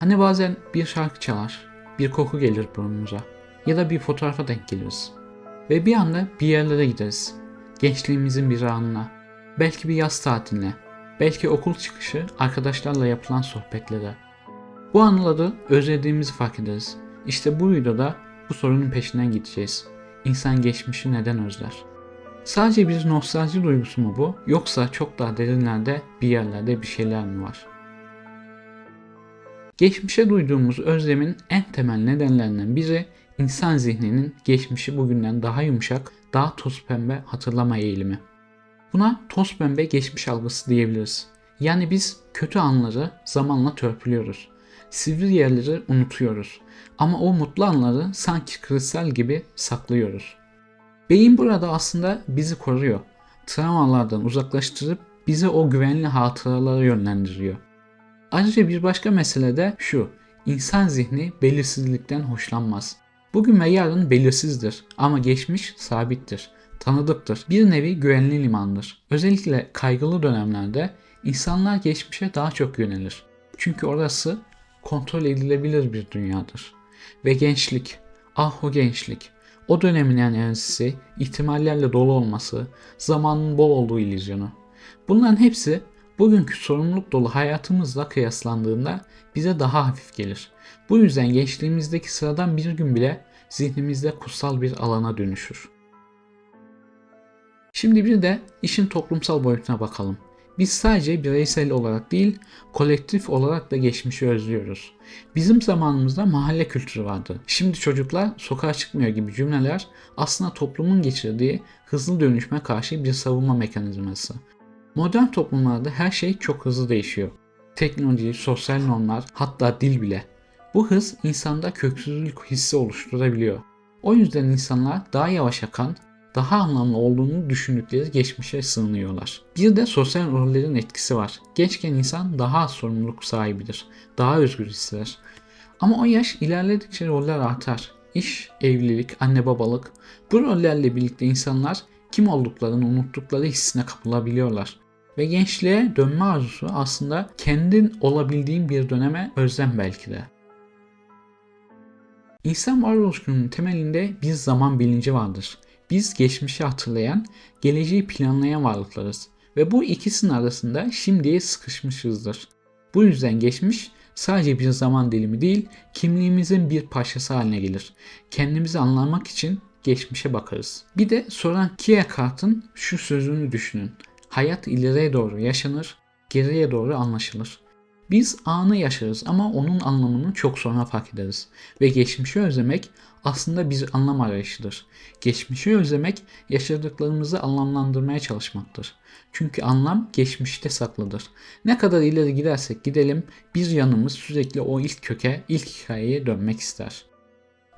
Hani bazen bir şarkı çalar, bir koku gelir burnumuza ya da bir fotoğrafa denk geliriz. Ve bir anda bir yerlere gideriz. Gençliğimizin bir anına, belki bir yaz tatiline, belki okul çıkışı arkadaşlarla yapılan sohbetlere. Bu anıları özlediğimizi fark ederiz. İşte bu videoda bu sorunun peşinden gideceğiz. İnsan geçmişi neden özler? Sadece bir nostalji duygusu mu bu yoksa çok daha derinlerde bir yerlerde bir şeyler mi var? Geçmişe duyduğumuz özlemin en temel nedenlerinden biri insan zihninin geçmişi bugünden daha yumuşak, daha toz pembe hatırlama eğilimi. Buna toz pembe geçmiş algısı diyebiliriz. Yani biz kötü anları zamanla törpülüyoruz. Sivri yerleri unutuyoruz. Ama o mutlu anları sanki kristal gibi saklıyoruz. Beyin burada aslında bizi koruyor. Travmalardan uzaklaştırıp bizi o güvenli hatıralara yönlendiriyor. Ayrıca bir başka mesele de şu. İnsan zihni belirsizlikten hoşlanmaz. Bugün ve yarın belirsizdir ama geçmiş sabittir, tanıdıktır. Bir nevi güvenli limandır. Özellikle kaygılı dönemlerde insanlar geçmişe daha çok yönelir. Çünkü orası kontrol edilebilir bir dünyadır. Ve gençlik, ah o gençlik, o dönemin enerjisi, ihtimallerle dolu olması, zamanın bol olduğu illüzyonu. Bunların hepsi bugünkü sorumluluk dolu hayatımızla kıyaslandığında bize daha hafif gelir. Bu yüzden gençliğimizdeki sıradan bir gün bile zihnimizde kutsal bir alana dönüşür. Şimdi bir de işin toplumsal boyutuna bakalım. Biz sadece bireysel olarak değil, kolektif olarak da geçmişi özlüyoruz. Bizim zamanımızda mahalle kültürü vardı. Şimdi çocuklar sokağa çıkmıyor gibi cümleler aslında toplumun geçirdiği hızlı dönüşme karşı bir savunma mekanizması. Modern toplumlarda her şey çok hızlı değişiyor. Teknoloji, sosyal normlar, hatta dil bile. Bu hız insanda köksüzlük hissi oluşturabiliyor. O yüzden insanlar daha yavaş akan, daha anlamlı olduğunu düşündükleri geçmişe sığınıyorlar. Bir de sosyal rollerin etkisi var. Gençken insan daha az sorumluluk sahibidir, daha özgür hisseder. Ama o yaş ilerledikçe roller artar. İş, evlilik, anne babalık. Bu rollerle birlikte insanlar kim olduklarını unuttukları hissine kapılabiliyorlar. Ve gençliğe dönme arzusu aslında kendin olabildiğin bir döneme özlem belki de. İnsan varoluşunun temelinde bir zaman bilinci vardır. Biz geçmişi hatırlayan, geleceği planlayan varlıklarız ve bu ikisinin arasında şimdiye sıkışmışızdır. Bu yüzden geçmiş sadece bir zaman dilimi değil, kimliğimizin bir parçası haline gelir. Kendimizi anlamak için geçmişe bakarız. Bir de soran Kierkegaard'ın şu sözünü düşünün. Hayat ileriye doğru yaşanır, geriye doğru anlaşılır. Biz anı yaşarız ama onun anlamını çok sonra fark ederiz. Ve geçmişi özlemek aslında bir anlam arayışıdır. Geçmişi özlemek yaşadıklarımızı anlamlandırmaya çalışmaktır. Çünkü anlam geçmişte saklıdır. Ne kadar ileri gidersek gidelim bir yanımız sürekli o ilk köke, ilk hikayeye dönmek ister.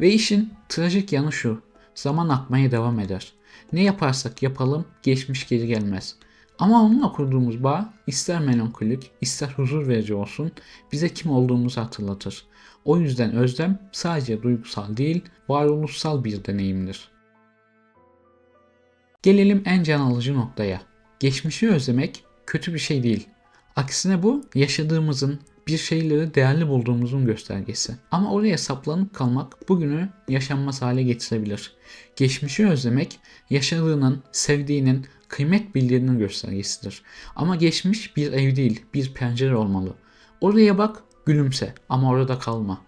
Ve işin trajik yanı şu. Zaman akmaya devam eder. Ne yaparsak yapalım geçmiş geri gelmez. Ama onunla kurduğumuz bağ ister melankolik, ister huzur verici olsun bize kim olduğumuzu hatırlatır. O yüzden özlem sadece duygusal değil, varoluşsal bir deneyimdir. Gelelim en can alıcı noktaya. Geçmişi özlemek kötü bir şey değil. Aksine bu yaşadığımızın, bir şeyleri değerli bulduğumuzun göstergesi. Ama oraya saplanıp kalmak bugünü yaşanmaz hale getirebilir. Geçmişi özlemek yaşadığının, sevdiğinin, kıymet bildiğinin göstergesidir. Ama geçmiş bir ev değil, bir pencere olmalı. Oraya bak, gülümse ama orada kalma.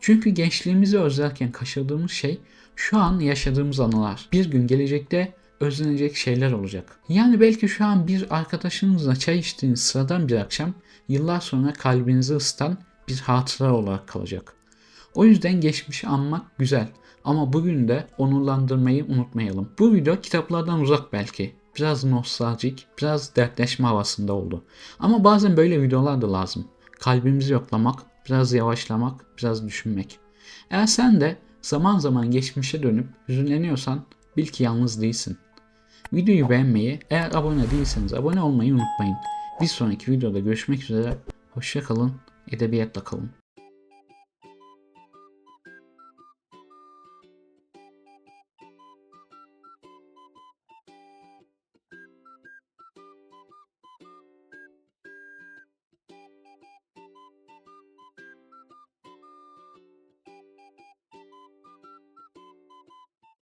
Çünkü gençliğimizi özlerken kaçırdığımız şey şu an yaşadığımız anılar. Bir gün gelecekte özlenecek şeyler olacak. Yani belki şu an bir arkadaşınızla çay içtiğiniz sıradan bir akşam yıllar sonra kalbinizi ısıtan bir hatıra olarak kalacak. O yüzden geçmişi anmak güzel ama bugün de onurlandırmayı unutmayalım. Bu video kitaplardan uzak belki. Biraz nostaljik, biraz dertleşme havasında oldu. Ama bazen böyle videolar da lazım. Kalbimizi yoklamak, biraz yavaşlamak, biraz düşünmek. Eğer sen de zaman zaman geçmişe dönüp hüzünleniyorsan bil ki yalnız değilsin. Videoyu beğenmeyi, eğer abone değilseniz abone olmayı unutmayın. Bir sonraki videoda görüşmek üzere. Hoşçakalın, edebiyatla kalın.